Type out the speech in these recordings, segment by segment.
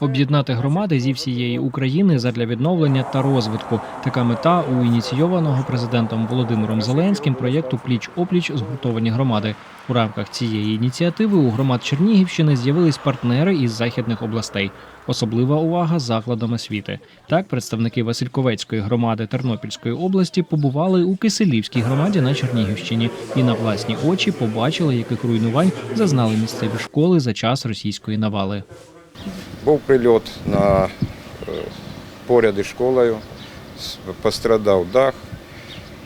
Об'єднати громади зі всієї України задля відновлення та розвитку. Така мета у ініційованого президентом Володимиром Зеленським проєкту Пліч опліч згуртовані громади. У рамках цієї ініціативи у громад Чернігівщини з'явились партнери із західних областей. Особлива увага закладам освіти. Так, представники Васильковецької громади Тернопільської області побували у Киселівській громаді на Чернігівщині і на власні очі побачили, яких руйнувань зазнали місцеві школи за час російської навали. Був прильот на е, поряд із школою, пострадав дах.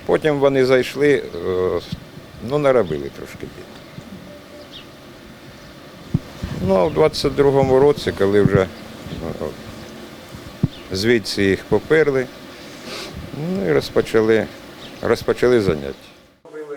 Потім вони зайшли, е, ну, наробили трошки бід. Ну, а в 22-му році, коли вже ну, звідси їх поперли, ну і розпочали, розпочали заняття.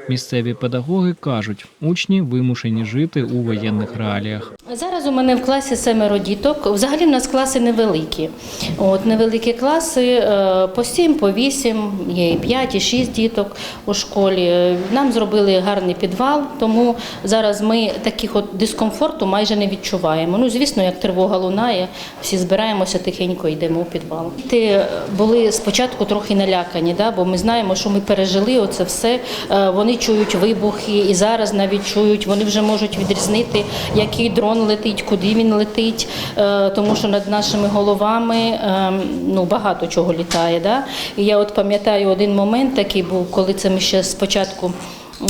Місцеві педагоги кажуть, учні вимушені жити у воєнних реаліях. Зараз у мене в класі семеро діток. Взагалі в нас класи невеликі. От невеликі класи е, по сім, по вісім, є і п'ять, і шість діток у школі. Нам зробили гарний підвал, тому зараз ми таких от дискомфорту майже не відчуваємо. Ну, звісно, як тривога лунає, всі збираємося тихенько йдемо у підвал. Діти були спочатку трохи налякані, да, бо ми знаємо, що ми пережили оце все. Е, Вони чують вибухи і зараз навіть чують, вони вже можуть відрізнити, який дрон летить, куди він летить, е, тому що над нашими головами е, ну, багато чого літає. Да? І я от пам'ятаю один момент такий був, коли це ми ще спочатку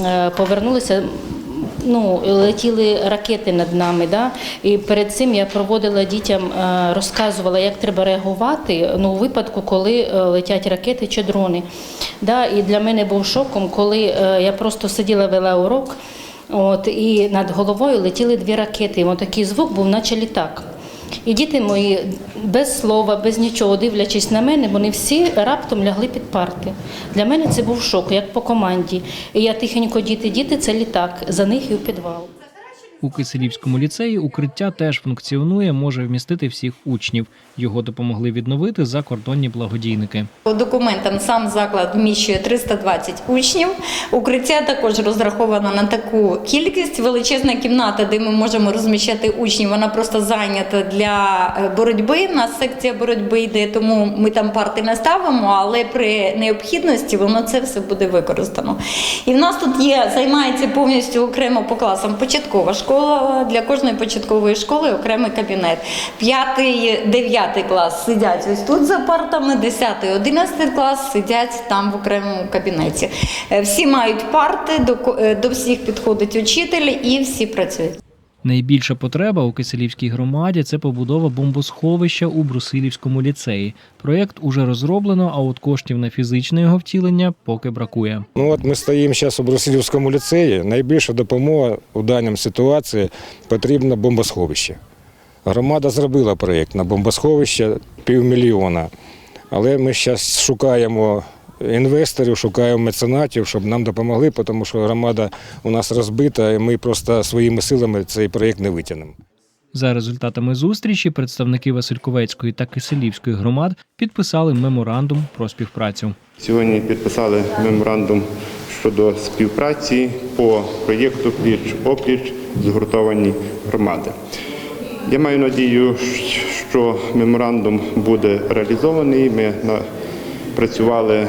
е, повернулися. Ну, летіли ракети над нами, да? і перед цим я проводила дітям, е, розказувала, як треба реагувати ну, у випадку, коли летять ракети чи дрони. Да? І для мене був шоком, коли я просто сиділа, вела урок, от, і над головою летіли дві ракети. І такий звук був, наче літак. І діти мої без слова, без нічого, дивлячись на мене, вони всі раптом лягли під парти. Для мене це був шок, як по команді. І я тихенько, діти, діти, це літак, за них і в підвал. У Киселівському ліцеї укриття теж функціонує, може вмістити всіх учнів. Його допомогли відновити закордонні благодійники. По документам сам заклад вміщує 320 учнів. Укриття також розраховано на таку кількість. Величезна кімната, де ми можемо розміщати учнів. Вона просто зайнята для е, боротьби. У нас секція боротьби йде, тому ми там парти не ставимо, але при необхідності воно це все буде використано. І в нас тут є займається повністю окремо по класам початкова школа. Для кожної початкової школи окремий кабінет. П'ятий, дев'ятий клас сидять ось тут за партами, десятий, одинадцятий клас сидять там в окремому кабінеті. Е, Всі мають парти, до, е, до всіх підходить учитель і всі працюють. Найбільша потреба у Киселівській громаді це побудова бомбосховища у Брусилівському ліцеї. Проєкт уже розроблено, а от коштів на фізичне його втілення поки бракує. Ну от ми стоїмо зараз у Брусилівському ліцеї. Найбільша допомога у даній ситуації потрібно бомбосховище. Громада зробила проєкт на бомбосховище півмільйона. Але ми зараз шукаємо інвесторів, шукаємо меценатів, щоб нам допомогли, тому що громада у нас розбита, і ми просто своїми силами цей проєкт не витягнемо. За результатами зустрічі представники Васильковецької та Киселівської громад підписали меморандум про співпрацю. Сьогодні підписали меморандум щодо співпраці по проєкту Пліч опліч згуртовані громади. Я маю надію, що меморандум буде реалізований. Ми на- працювали е,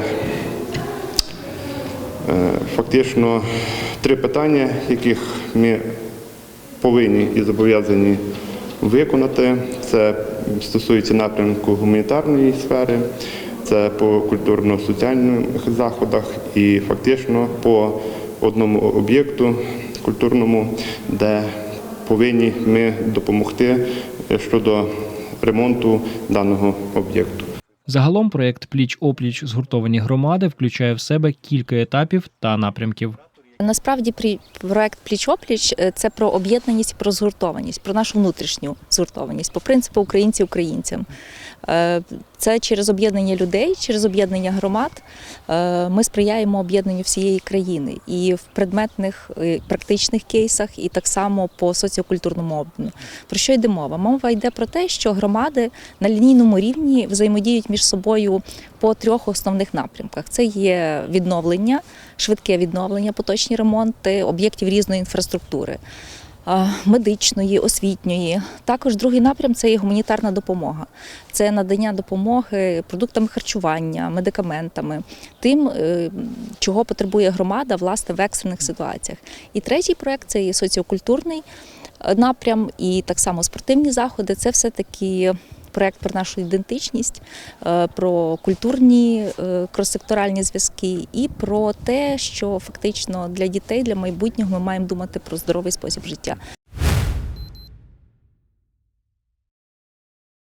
фактично три питання, яких ми повинні і зобов'язані виконати. Це стосується напрямку гуманітарної сфери, це по культурно-соціальних заходах і фактично по одному об'єкту культурному, де повинні ми допомогти щодо ремонту даного об'єкту. Загалом проєкт Пліч опліч згуртовані громади включає в себе кілька етапів та напрямків. Насправді проект Пліч-опліч е, це про об'єднаність, про згуртованість, про нашу внутрішню згуртованість, по принципу українці українцям. Е, Це через об'єднання людей, через об'єднання громад. е, Ми сприяємо об'єднанню всієї країни і в предметних е, практичних кейсах, і так само по соціокультурному обміну. Про що йде мова? Мова йде про те, що громади на лінійному рівні взаємодіють між собою по трьох основних напрямках: це є відновлення, швидке відновлення, поточні ремонти об'єктів різної інфраструктури. Медичної, освітньої. Також другий напрям це є гуманітарна допомога. Це надання допомоги продуктами харчування, медикаментами, тим, е, чого потребує громада власне в екстрених ситуаціях. І третій проект це є соціокультурний е, напрям, і так само спортивні заходи. Це все таки. Проект про нашу ідентичність, е, про культурні кросекторальні зв'язки і про те, що фактично для дітей, для майбутнього ми маємо думати про здоровий спосіб життя.